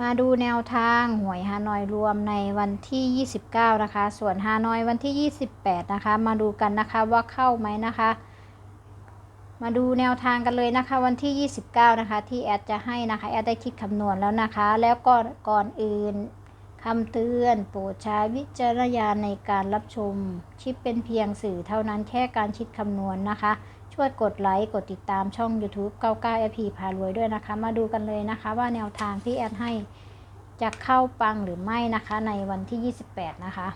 มาดูแนวทางหวยฮานอยรวมในวันที่ 29 นะคะ ส่วนฮานอยวันที่ 28 นะคะ มาดูกันนะคะว่าเข้าไหมนะคะ มาดูแนวทางกันเลยนะคะ วันที่ 29 นะคะ ที่แอดจะให้นะคะ แอดได้คิดคำนวณแล้วนะคะ แล้วก็ก่อนอื่นคำเตือนโปรดใช้วิจารณญาณในการรับชมคลิปเป็นเพียงสื่อเท่านั้นแค่การคิดคำนวณนะคะ ช่วยกดไลค์ กดติดตามช่อง YouTube 99 FP พารวยด้วยนะคะ มาดูกันเลยนะคะว่าแนวทางที่แอดให้จะเข้าปังหรือไม่นะคะในวันที่ 28 นะคะ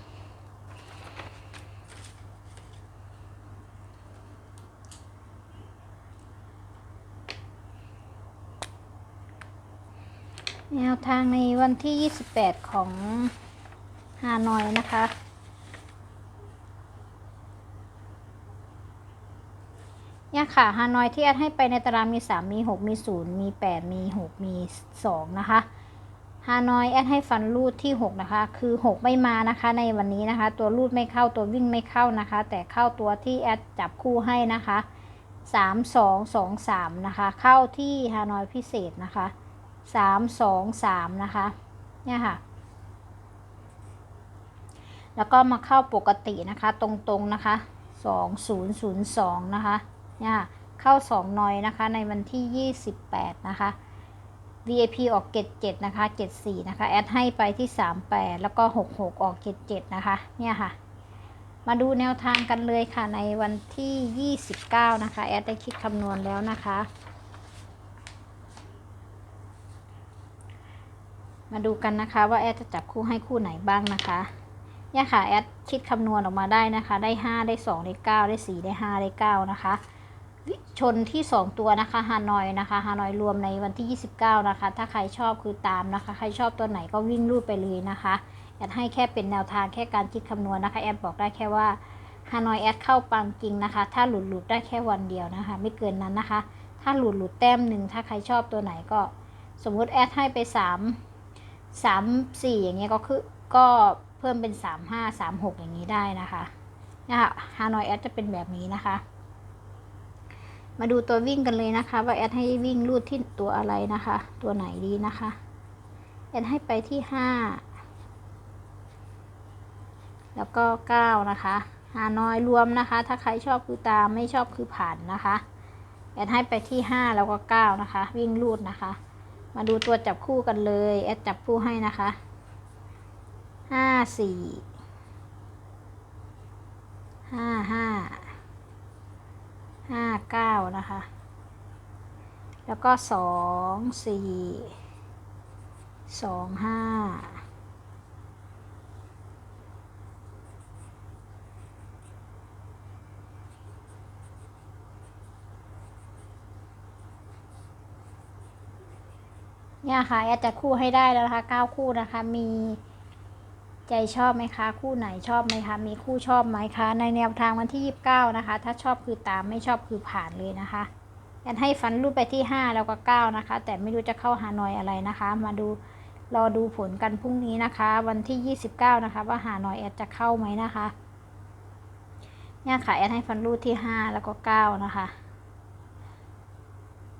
แนวทางในวันที่ 28 ของฮานอยนะคะ เนี่ยค่ะฮานอยที่แอดให้ไปในตารางมี 3 มี 6 มี 0 มี 8 มี 6 มี 2 นะคะฮานอยแอดให้ฟันรูดที่ 6 นะคะ คือ 6 ไม่มานะคะในวันนี้นะคะ ตัวรูดไม่เข้าตัววิ่งไม่เข้านะคะ แต่เข้าตัวที่แอดจับคู่ให้นะคะ 3 2 2 3 นะคะ เข้าที่ฮานอยพิเศษนะคะ 3 2 3 นะคะเนี่ยค่ะแล้วก็มาเข้าปกตินะคะตรงๆนะคะ 2002 นะคะ เนี่ยเข้า 2 นอยนะคะ ในวันที่ 28 นะคะ VIP ออกเกต7นะคะเกต4นะคะ แอดให้ไปที่ 38 แล้วก็ 66 ออกเกต7นะคะ เนี่ยค่ะ มาดูแนวทางกันเลยค่ะ ในวันที่ 29 นะคะ แอดได้คิดคำนวณแล้วนะคะ มาดูกันนะคะว่าแอดจะจับคู่ให้คู่ไหนบ้างนะคะเนี่ยค่ะ แอดคิดคำนวณออกมาได้นะคะ ได้ 5 ได้ 2 ได้ 9 ได้ 4 ได้ 5 ได้ 9 นะคะ ชนที่ 2 ตัวนะคะฮานอยนะคะฮานอยรวมในวันที่ 29 นะคะ ถ้าใครชอบคือตามนะคะ ใครชอบตัวไหนก็วิ่งรูดไปเลยนะคะแอดให้แค่เป็นแนวทางแค่การคิดคำนวณนะคะแอดบอกได้แค่ว่าฮานอยแอดเข้าปังจริงนะคะ ถ้าหลุดหลุดได้แค่วันเดียวนะคะ ไม่เกินนั้นนะคะ ถ้าหลุดหลุดแต้มหนึ่งถ้าใครชอบตัวไหนก็ สมมุติแอดให้ไป 3 3 4 อย่างเงี้ยก็คือก็เพิ่มเป็น 3 5 3 6 อย่างนี้ได้นะคะนะคะฮานอยแอดจะเป็นแบบนี้นะคะ มาดูตัววิ่งกันเลยนะคะ ว่าแอดให้วิ่งรูดที่ตัวอะไรนะคะ ตัวไหนดีนะคะ แอดให้ไปที่ห้าแล้วก็เก้านะคะฮานอยรวมนะคะ ถ้าใครชอบคือตามไม่ชอบคือผ่านนะคะ แอดให้ไปที่ห้าแล้วก็เก้านะคะ วิ่งรูดนะคะ มาดูตัวจับคู่กันเลย แอดจับคู่ให้นะคะห้าสี่ห้าห้า ห้าเก้านะคะ แล้วก็สองสี่สองห้าเนี่ยค่ะแอดจะคู่ให้ได้แล้วนะคะเก้าคู่นะคะ มี ใจชอบไหมคะ คู่ไหนชอบไหมคะ มีคู่ชอบไหมคะ ในแนวทางวันที่ 29 นะคะ ถ้าชอบคือตามไม่ชอบคือผ่านเลยนะคะแอดให้ฟันรูปไปที่ 5 แล้วก็ 9 นะคะ แต่ไม่รู้จะเข้าฮานอยอะไรนะคะ มาดูรอดูผลกันพรุ่งนี้นะคะ วันที่ 29 นะคะ ว่าฮานอยแอดจะเข้าไหมนะคะเนี่ยค่ะแอดให้ฟันรูปที่ 5 แล้วก็ 9 นะคะ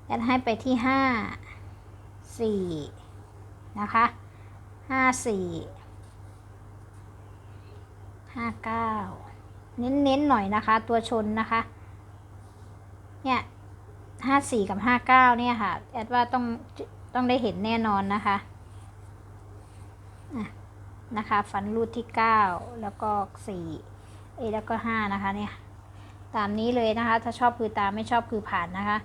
แอดให้ไปที่ 5 4 นะคะ 5 4 ห้าเก้าเน้นๆหน่อยนะคะ ตัวชนนะคะ เนี่ยห้าสี่กับห้าเก้าเนี่ยค่ะ แอดว่าต้องต้องได้เห็นแน่นอนนะคะนะคะ ฟันรูดที่เก้าแล้วก็สี่เอแล้วก็ห้านะคะเนี่ย ตามนี้เลยนะคะ ถ้าชอบคือตามไม่ชอบคือผ่านนะคะ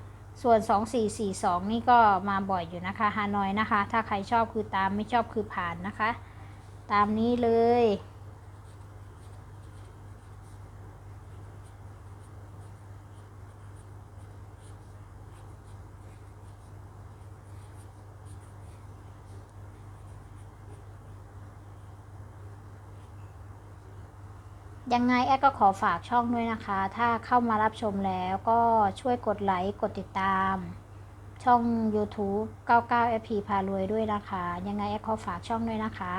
ส่วนสองสี่สี่สองนี่ก็มาบ่อยอยู่นะคะฮานอยนะคะ ถ้าใครชอบคือตามไม่ชอบคือผ่านนะคะ ตามนี้เลย ยังไงแอดก็ขอฝากช่องด้วยนะคะ ถ้าเข้ามารับชมแล้วก็ช่วยกดไลค์กดติดตาม ช่อง YouTube 99 FP พารวยด้วยนะคะ ยังไงแอดขอฝากช่องด้วยนะคะ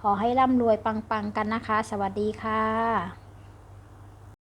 ขอให้ร่ำรวยปังๆกันนะคะ สวัสดีค่ะ